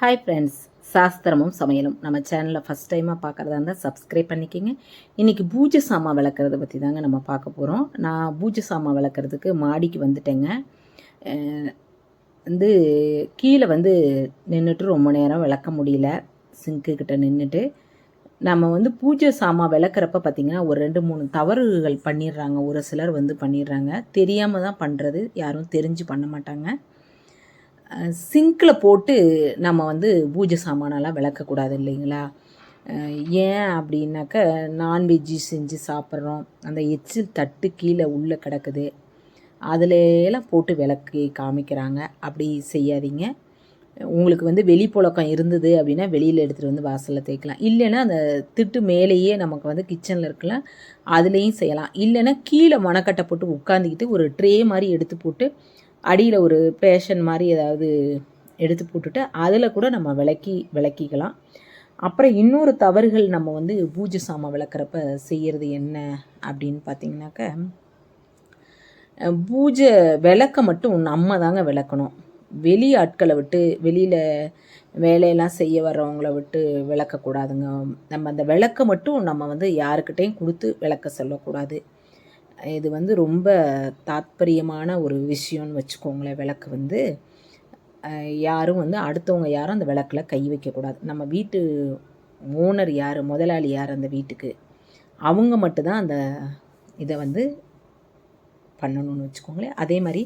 Hi friends சாஸ்திரமும் சமையலும். நம்ம சேனலில் ஃபஸ்ட் டைமாக பார்க்குறதா இருந்தால் சப்ஸ்கிரைப் பண்ணிக்கோங்க. இன்றைக்கி பூஜை சாமான் விளக்குறத பற்றி தாங்க நம்ம பார்க்க போகிறோம் நான் பூஜை சாமான் விளக்குறதுக்கு மாடிக்கு வந்துட்டேங்க. வந்து கீழே வந்து நின்றுட்டு ரொம்ப நேரம் விளக்க முடியல. சிங்க்கிட்ட நின்றுட்டு நம்ம வந்து பூஜை சாமான் விளக்குறப்ப பார்த்திங்கன்னா ஒரு ரெண்டு மூணு தவறுகள் பண்ணிடுறாங்க. ஒரு சிலர் வந்து பண்ணிடுறாங்க. தெரியாமல் தான் பண்ணுறது யாரும் தெரிஞ்சு பண்ண மாட்டாங்க. சிங்கில் போட்டு நம்ம வந்து பூஜை சாமானெல்லாம் விளக்கக்கூடாது இல்லைங்களா? ஏன் அப்படின்னாக்க நான்வெஜ்ஜு செஞ்சு சாப்பிட்றோம். அந்த எச்சில் தட்டு கீழே உள்ளே கிடக்குது. அதுல எல்லாம் போட்டு விளக்கி காமிக்கிறாங்க. அப்படி செய்யாதீங்க. உங்களுக்கு வந்து வெளிப்புழக்கம் இருந்தது அப்படின்னா வெளியில் எடுத்துகிட்டு வந்து வாசலில் தேய்க்கலாம். இல்லைன்னா அந்த திட்டு மேலேயே நமக்கு வந்து கிச்சனில் இருக்கலாம். அதுலேயும் செய்யலாம். இல்லைன்னா கீழே மணக்கட்டை போட்டு உட்காந்துக்கிட்டு ஒரு ட்ரே மாதிரி எடுத்து போட்டு அடியில் ஒரு பேஷன் மாதிரி ஏதாவது எடுத்து போட்டுட்டு அதில் கூட நம்ம விளக்கி விளக்கிக்கலாம். அப்புறம் இன்னொரு தவறுகள் நம்ம வந்து பூஜை சாமான் விளக்குறப்ப செய்கிறது என்ன அப்படின்னு பார்த்தீங்கன்னாக்க பூஜை விளக்க மட்டும் நம்ம தாங்க விளக்கணும். வெளி ஆட்களை விட்டு வெளியில் வேலையெல்லாம் செய்ய வர்றவங்கள விட்டு விளக்கக்கூடாதுங்க. நம்ம அந்த விளக்க மட்டும் நம்ம வந்து யாருக்கிட்டேயும் கொடுத்து விளக்க சொல்லக்கூடாது. இது வந்து ரொம்ப தாத்பரியமான ஒரு விஷயம்னு வச்சுக்கோங்களேன் விளக்கு வந்து. யாரும் வந்து அடுத்தவங்க யாரும் அந்த விளக்கில் கை வைக்கக்கூடாது நம்ம வீட்டு ஓனர் யார் முதலாளி யார் அந்த வீட்டுக்கு அவங்க மட்டும்தான் அந்த இதை வந்து பண்ணணும்னு வச்சுக்கோங்களேன். அதே மாதிரி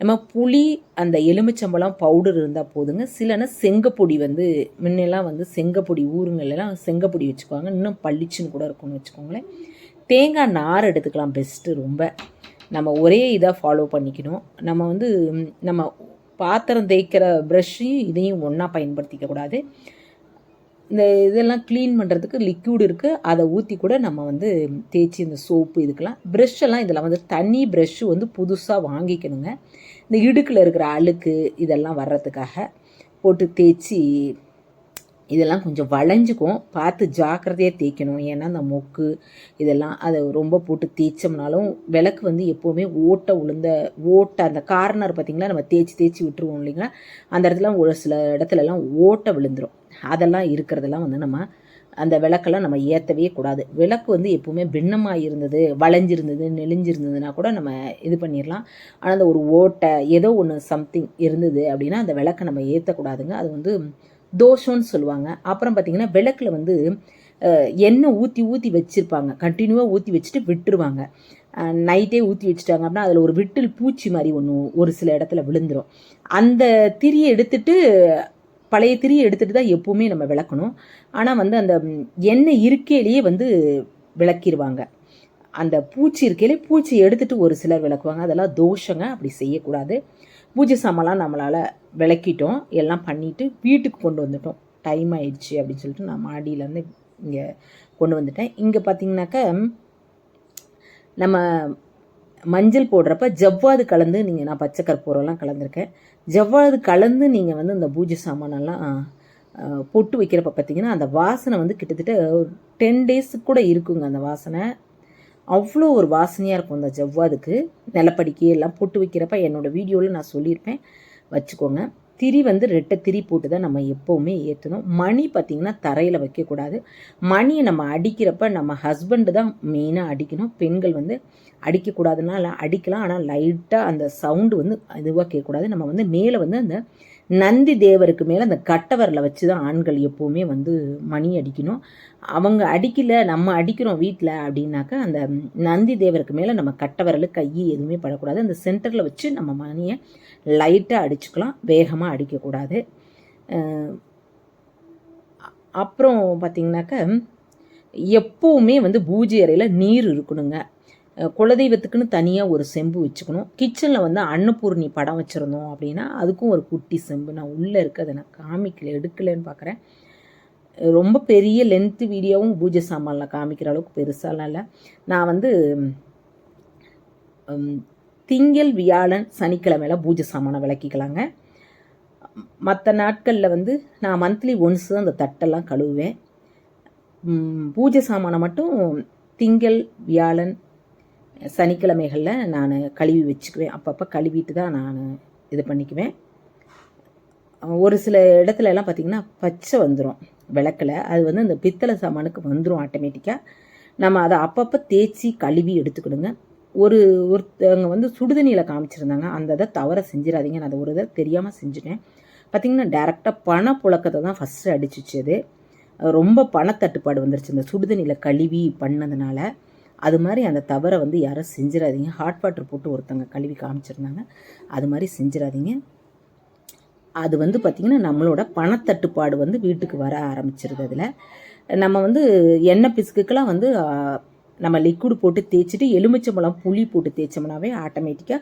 நம்ம புளி அந்த எலுமிச்சம்பழம் பவுடர் இருந்தால் போதுங்க. சிலனா செங்கப்பொடி வந்து முன்னெல்லாம் வந்து செங்கப்பொடி ஊருங்கள்லாம் செங்கப்பொடி வச்சுக்குவாங்க. இன்னும் பள்ளிச்சுன்னு கூட இருக்கும்னு வச்சுக்கோங்களேன். தேங்காய் நார் எடுத்துக்கலாம் பெஸ்ட்டு ரொம்ப. நம்ம ஒரே இதாக ஃபாலோ பண்ணிக்கணும். நம்ம வந்து நம்ம பாத்திரம் தேய்க்கிற ப்ரஷ்ஷையும் இதையும் ஒன்றா பயன்படுத்திக்க கூடாது. இந்த இதெல்லாம் க்ளீன் பண்ணுறதுக்கு லிக்யூட் இருக்குது அதை ஊற்றி கூட நம்ம வந்து தேய்ச்சி இந்த சோப்பு இதுக்கெல்லாம். ப்ரெஷ்ஷெல்லாம் இதெல்லாம் இதில் வந்து தனி ப்ரெஷ்ஷு வந்து புதுசாக வாங்கிக்கணுங்க. இந்த இடுக்கில் இருக்கிற அழுக்கு இதெல்லாம் வர்றதுக்காக போட்டு தேய்ச்சி இதெல்லாம் கொஞ்சம் வளைஞ்சுக்கும். பார்த்து ஜாக்கிரதையாக தேய்க்கணும். ஏன்னா அந்த மொக்கு இதெல்லாம் அதை ரொம்ப போட்டு தேய்ச்சோம்னாலும் விளக்கு வந்து எப்போவுமே ஓட்டை உளுந்த ஓட்டை அந்த கார்னர் பார்த்திங்களா நம்ம தேய்ச்சி தேய்ச்சி விட்டுருவோம் இல்லைங்களா? அந்த இடத்துல ஒரு சில இடத்துலலாம் ஓட்டை விழுந்துடும் அதெல்லாம் இருக்கிறதெல்லாம் வந்து நம்ம அந்த விளக்கெல்லாம் நம்ம ஏற்றவே கூடாது. விளக்கு வந்து எப்போவுமே பின்னமாக இருந்தது வளைஞ்சிருந்தது நெளிஞ்சிருந்ததுன்னா கூட நம்ம இது பண்ணிடலாம் ஆனால் அந்த ஒரு ஓட்டை ஏதோ ஒன்று சம்திங் இருந்தது அப்படின்னா அந்த விளக்கை நம்ம ஏற்றக்கூடாதுங்க அது வந்து தோஷம்னு சொல்லுவாங்க. அப்புறம் பார்த்திங்கன்னா விளக்கில் வந்து எண்ணெய் ஊற்றி ஊற்றி வச்சுருப்பாங்க. கண்டினியூவாக ஊற்றி வச்சுட்டு விட்டுருவாங்க. நைட்டே ஊற்றி வச்சுட்டாங்க அப்படின்னா அதில் ஒரு விட்டில் பூச்சி மாதிரி ஒன்று ஒரு சில இடத்துல விழுந்துடும் அந்த திரியை எடுத்துட்டு பழைய திரியை எடுத்துட்டு தான் எப்போவுமே நம்ம விளக்கணும். ஆனால் வந்து அந்த எண்ணெய் இருக்கையிலேயே வந்து விளக்கிடுவாங்க அந்த பூச்சி இருக்கையிலே பூச்சி எடுத்துட்டு ஒரு சிலர் விளக்குவாங்க. அதெல்லாம் தோஷங்க. அப்படி செய்யக்கூடாது. பூஜை சாமான்லாம் நம்மளால் விளக்கிட்டோம். எல்லாம் பண்ணிவிட்டு வீட்டுக்கு கொண்டு வந்துட்டோம். டைம் ஆயிடுச்சு அப்படின்னு சொல்லிட்டு நான் மாடியிலேருந்து இங்கே கொண்டு வந்துட்டேன். இங்கே பார்த்தீங்கன்னாக்கா நம்ம மஞ்சள் போடுறப்ப ஜவ்வாது கலந்து நீங்கள் நான் பச்சை கற்பூரம்லாம் கலந்துருக்கேன். ஜவ்வாது கலந்து நீங்கள் வந்து இந்த பூஜை சாமானெல்லாம் பொட்டு வைக்கிறப்ப பார்த்தீங்கன்னா அந்த வாசனை வந்து கிட்டத்தட்ட ஒரு டென் டேஸுக்கு கூட இருக்குங்க அந்த வாசனை. அவ்வளோ ஒரு வாசனையாக இருக்கும் அந்த ஜவ்வாதுக்கு. நிலப்படிக்கி எல்லாம் போட்டு வைக்கிறப்ப என்னோடய வீடியோவில் நான் சொல்லியிருப்பேன். வச்சுக்கோங்க. திரி வந்து ரெட்டை திரி போட்டு தான் நம்ம எப்போவுமே ஏற்றணும் மணி பார்த்திங்கன்னா தரையில் வைக்கக்கூடாது. மணியை நம்ம அடிக்கிறப்ப நம்ம ஹஸ்பண்டு தான் மெயினாக அடிக்கணும். பெண்கள் வந்து அடிக்கக்கூடாதுனால அடிக்கலாம். ஆனால் லைட்டாக அந்த சவுண்டு வந்து இதுவாக கேட்கக்கூடாது. நம்ம வந்து மேலே வந்து அந்த நந்தி தேவருக்கு மேலே அந்த கட்டவரில் வச்சு தான் ஆண்கள் எப்போவுமே வந்து மணி அடிக்கணும். அவங்க அடிக்கல நம்ம அடிக்கிறோம் வீட்டில் அப்படின்னாக்கா அந்த நந்தி தேவருக்கு மேலே நம்ம கட்டவரல் கை எதுவுமே படக்கூடாது. அந்த சென்டரில் வச்சு நம்ம மணியை லைட்டாக அடிச்சுக்கலாம் வேகமாக அடிக்கக்கூடாது. அப்புறம் பார்த்திங்கனாக்கா எப்போவுமே வந்து பூஜை அறையில் நீர் இருக்கணுங்க. குலதெய்வத்துக்குன்னு தனியாக ஒரு செம்பு வச்சுக்கணும். கிச்சனில் வந்து அன்னபூர்ணி படம் வச்சுருந்தோம் அப்படின்னா அதுக்கும் ஒரு குட்டி செம்பு. நான் உள்ளே இருக்க அதை நான் காமிக்கல எடுக்கலைன்னு பார்க்குறேன் ரொம்ப பெரிய லென்த்து வீடியோவும் பூஜை சாமானில் காமிக்கிற அளவுக்கு பெருசாலாம் இல்லை. நான் வந்து திங்கள் வியாழன் சனிக்கிழமையில் பூஜை சாமானை விளக்கிக்கலாங்க. மற்ற நாட்களில் வந்து நான் மந்த்லி ஒன்ஸ் தான் அந்த தட்டெல்லாம் கழுவுவேன். பூஜை சாமானை மட்டும் திங்கள் வியாழன் சனிக்கிழமைகளில் நான் கழுவி வச்சுக்குவேன். அப்பப்போ கழுவிட்டு தான் நான் இது பண்ணிக்குவேன். ஒரு சில இடத்துல எல்லாம் பார்த்திங்கன்னா பச்சை வந்துடும் விளக்கில். அது வந்து அந்த பித்தளை சாமானுக்கு வந்துடும் ஆட்டோமேட்டிக்காக நம்ம அதை அப்பப்போ தேய்ச்சி கழுவி எடுத்துக்கிடுங்க. ஒரு ஒருத்தவங்க வந்து சுடுதண்ணியில் காமிச்சிருந்தாங்க. அந்த இதை தவற செஞ்சிடாதீங்க. நான் அதை ஒரு இதை தெரியாமல் செஞ்சுட்டேன். பார்த்திங்கன்னா டேரெக்டாக பண புழக்கத்தை தான் ஃபஸ்ட்டு அடிச்சிச்சு அது. ரொம்ப பணத்தட்டுப்பாடு வந்துருச்சு. இந்த சுடுதண்ணியில் கழுவி பண்ணதுனால. அது மாதிரி அந்த தவறை வந்து யாரும் செஞ்சிடாதீங்க. ஹாட் வாட்டர் போட்டு ஒருத்தவங்க கழுவி காமிச்சிருந்தாங்க. அது மாதிரி செஞ்சிடாதீங்க. அது வந்து பார்த்திங்கன்னா நம்மளோட பணத்தட்டுப்பாடு வந்து வீட்டுக்கு வர ஆரம்பிச்சிருது அதில். நம்ம வந்து எண்ணெய் பிசுக்குக்கெலாம் வந்து நம்ம லிக்விட் போட்டு தேய்ச்சிட்டு எலுமிச்சம்பழம் புளி போட்டு தேய்ச்சோம்னாவே ஆட்டோமேட்டிக்காக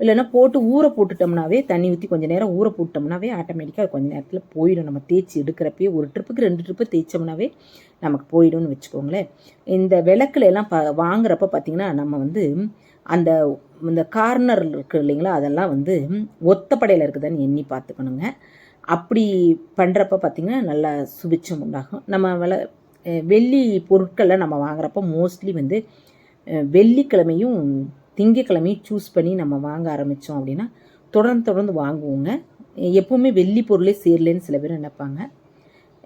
இல்லைன்னா போட்டு ஊற போட்டுட்டோம்னாவே தண்ணி ஊற்றி கொஞ்சம் நேரம் ஊற போட்டோம்னாவே ஆட்டோமேட்டிக்காக அது கொஞ்சம் நேரத்தில் போயிடும். நம்ம தேய்ச்சி எடுக்கிறப்பே ஒரு ட்ரிப்புக்கு ரெண்டு ட்ரிப்பு தேய்ச்சோம்னாவே நமக்கு போயிடும்னு வச்சுக்கோங்களேன். இந்த விளக்குல எல்லாம் ப வாங்குறப்ப பார்த்திங்கன்னா நம்ம வந்து அந்த இந்த கார்னர் இருக்குது இல்லைங்களா? அதெல்லாம் வந்து ஒத்தப்படையில் இருக்குதான்னு எண்ணி பார்த்துக்கணுங்க அப்படி பண்ணுறப்ப பார்த்திங்கன்னா நல்லா சுபிச்சம் உண்டாகும். நம்ம வில வெள்ளி பொருட்களை நம்ம வாங்குறப்ப மோஸ்ட்லி வந்து வெள்ளிக்கிழமையும் திங்கக்கிழமையை சூஸ் பண்ணி நம்ம வாங்க ஆரம்பித்தோம் அப்படின்னா தொடர்ந்து தொடர்ந்து வாங்குவோங்க. எப்போவுமே வெள்ளி பொருளே சேரலன்னு சில பேர் நினைப்பாங்க.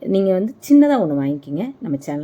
நீங்கள் வந்து சின்னதாக ஒன்று வாங்கிக்கிங்க. நம்ம சேனல்